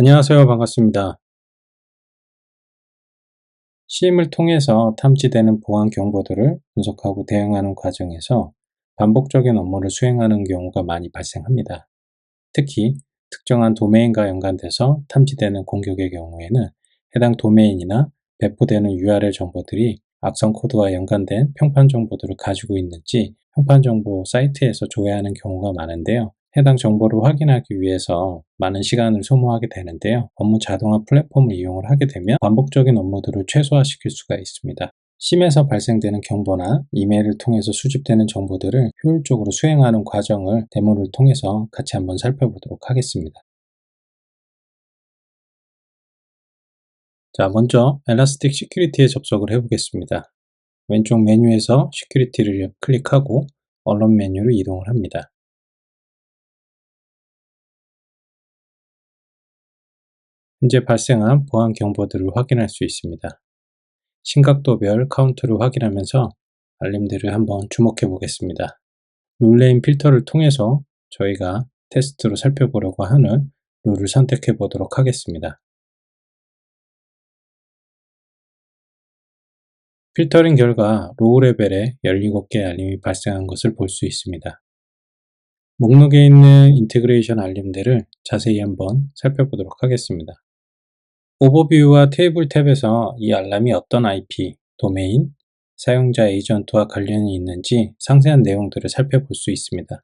안녕하세요. 반갑습니다. 시임을 통해서 탐지되는 보안 정보들을 분석하고 대응하는 과정에서 반복적인 업무를 수행하는 경우가 많이 발생합니다. 특히 특정한 도메인과 연관돼서 탐지되는 공격의 경우에는 해당 도메인이나 배포되는 URL 정보들이 악성 코드와 연관된 평판 정보들을 가지고 있는지 평판 정보 사이트에서 조회하는 경우가 많은데요. 해당 정보를 확인하기 위해서 많은 시간을 소모하게 되는데요. 업무 자동화 플랫폼을 이용을 하게 되면 반복적인 업무들을 최소화시킬 수가 있습니다. 심에서 발생되는 경보나 이메일을 통해서 수집되는 정보들을 효율적으로 수행하는 과정을 데모를 통해서 같이 한번 살펴보도록 하겠습니다. 자, 먼저 엘라스틱 시큐리티에 접속을 해보겠습니다. 왼쪽 메뉴에서 시큐리티를 클릭하고 언론 메뉴로 이동을 합니다. 현재 발생한 보안 경보들을 확인할 수 있습니다. 심각도별 카운트를 확인하면서 알림들을 한번 주목해 보겠습니다. 룰네임 필터를 통해서 저희가 테스트로 살펴보려고 하는 룰을 선택해 보도록 하겠습니다. 필터링 결과 로우 레벨에 17개의 알림이 발생한 것을 볼 수 있습니다. 목록에 있는 인테그레이션 알림들을 자세히 한번 살펴보도록 하겠습니다. 오버뷰와 테이블 탭에서 이 알람이 어떤 IP, 도메인, 사용자 에이전트와 관련이 있는지 상세한 내용들을 살펴볼 수 있습니다.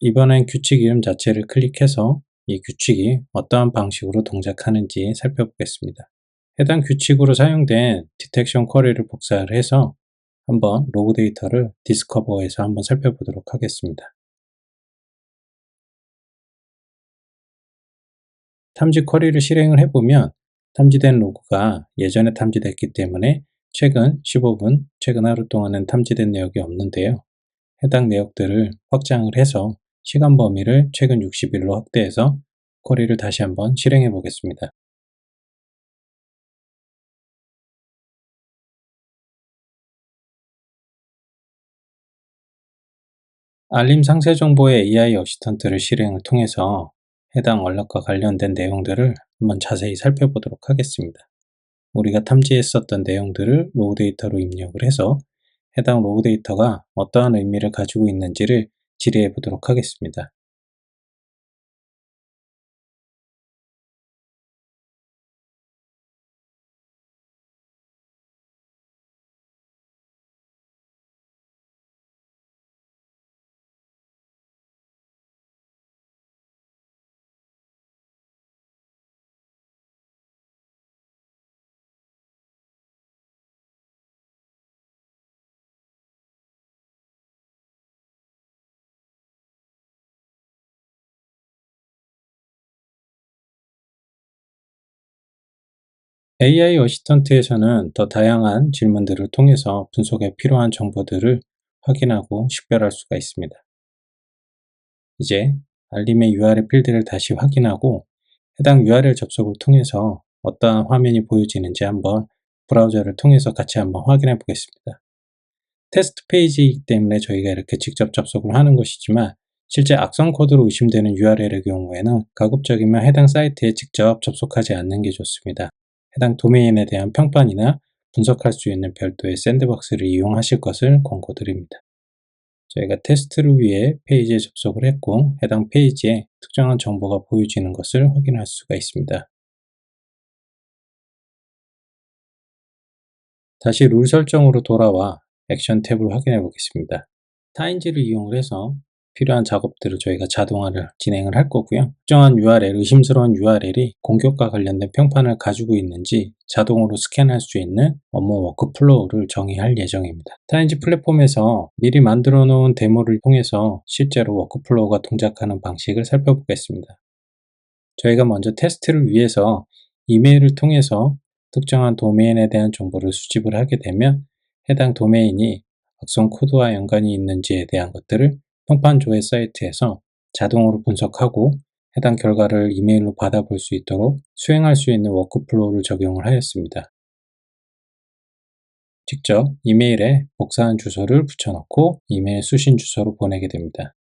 이번엔 규칙 이름 자체를 클릭해서 이 규칙이 어떠한 방식으로 동작하는지 살펴보겠습니다. 해당 규칙으로 사용된 디텍션 쿼리를 복사를 해서 한번 로그 데이터를 디스커버에서 한번 살펴보도록 하겠습니다. 탐지 쿼리를 실행을 해보면 탐지된 로그가 예전에 탐지됐기 때문에 최근 15분, 최근 하루 동안은 탐지된 내역이 없는데요. 해당 내역들을 확장을 해서 시간 범위를 최근 60일로 확대해서 쿼리를 다시 한번 실행해 보겠습니다. 알림 상세 정보의 AI 어시턴트를 실행을 통해서 해당 언락과 관련된 내용들을 한번 자세히 살펴보도록 하겠습니다. 우리가 탐지했었던 내용들을 로우 데이터로 입력을 해서 해당 로우 데이터가 어떠한 의미를 가지고 있는지를 질의해 보도록 하겠습니다. AI 어시턴트에서는 더 다양한 질문들을 통해서 분석에 필요한 정보들을 확인하고 식별할 수가 있습니다. 이제 알림의 URL 필드를 다시 확인하고 해당 URL 접속을 통해서 어떠한 화면이 보여지는지 한번 브라우저를 통해서 같이 한번 확인해 보겠습니다. 테스트 페이지이기 때문에 저희가 이렇게 직접 접속을 하는 것이지만 실제 악성 코드로 의심되는 URL의 경우에는 가급적이면 해당 사이트에 직접 접속하지 않는 게 좋습니다. 해당 도메인에 대한 평판이나 분석할 수 있는 별도의 샌드박스를 이용하실 것을 권고드립니다. 저희가 테스트를 위해 페이지에 접속을 했고 해당 페이지에 특정한 정보가 보여지는 것을 확인할 수가 있습니다. 다시 룰 설정으로 돌아와 액션 탭을 확인해 보겠습니다. 타인지를 이용을 해서 필요한 작업들을 저희가 자동화를 진행을 할 거고요. 특정한 URL, 의심스러운 URL이 공격과 관련된 평판을 가지고 있는지 자동으로 스캔할 수 있는 업무 워크플로우를 정의할 예정입니다. 타인지 플랫폼에서 미리 만들어 놓은 데모를 통해서 실제로 워크플로우가 동작하는 방식을 살펴보겠습니다. 저희가 먼저 테스트를 위해서 이메일을 통해서 특정한 도메인에 대한 정보를 수집을 하게 되면 해당 도메인이 악성 코드와 연관이 있는지에 대한 것들을 평판 조회 사이트에서 자동으로 분석하고 해당 결과를 이메일로 받아볼 수 있도록 수행할 수 있는 워크플로우를 적용을 하였습니다. 직접 이메일에 복사한 주소를 붙여넣고 이메일 수신 주소로 보내게 됩니다.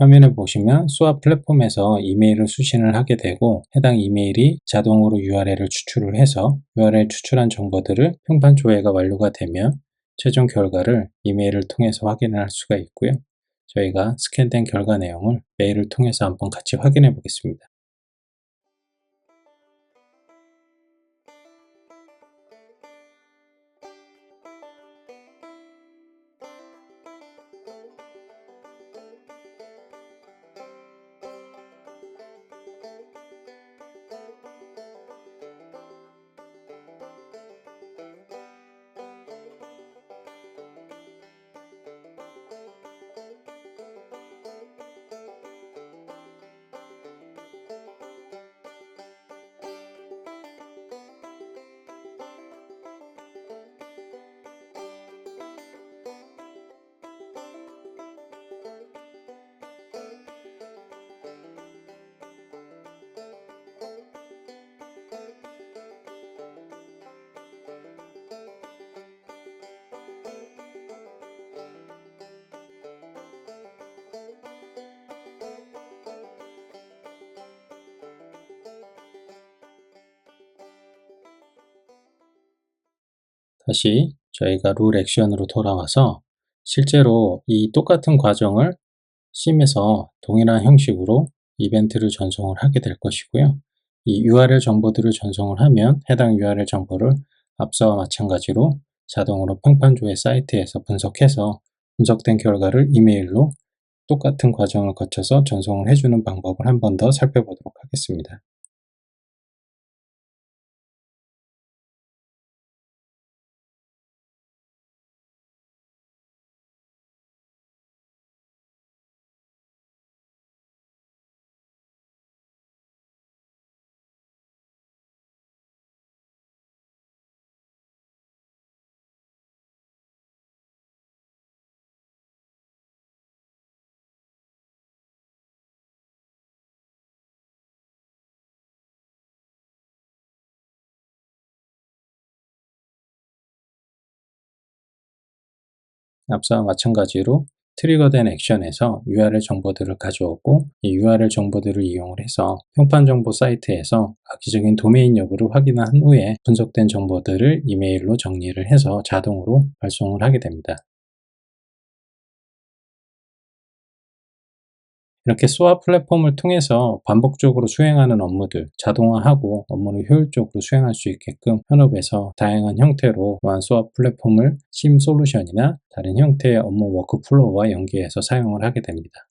화면에 보시면 수압 플랫폼에서 이메일을 수신을 하게 되고 해당 이메일이 자동으로 URL을 추출을 해서 URL 추출한 정보들을 평판 조회가 완료가 되면 최종 결과를 이메일을 통해서 확인을 할 수가 있고요. 저희가 스캔된 결과 내용을 메일을 통해서 한번 같이 확인해 보겠습니다. 다시 저희가 룰 액션으로 돌아와서 실제로 이 똑같은 과정을 심에서 동일한 형식으로 이벤트를 전송을 하게 될 것이고요. 이 URL 정보들을 전송을 하면 해당 URL 정보를 앞서와 마찬가지로 자동으로 평판조회 사이트에서 분석해서 분석된 결과를 이메일로 똑같은 과정을 거쳐서 전송을 해주는 방법을 한 번 더 살펴보도록 하겠습니다. 앞서와 마찬가지로 트리거된 액션에서 URL 정보들을 가져오고 이 URL 정보들을 이용을 해서 평판 정보 사이트에서 악기적인 도메인 여부를 확인한 후에 분석된 정보들을 이메일로 정리를 해서 자동으로 발송을 하게 됩니다. 이렇게 소아 플랫폼을 통해서 반복적으로 수행하는 업무들 자동화하고 업무를 효율적으로 수행할 수 있게끔 현업에서 다양한 형태로 또한 소아 플랫폼을 심 솔루션이나 다른 형태의 업무 워크플로우와 연계해서 사용을 하게 됩니다.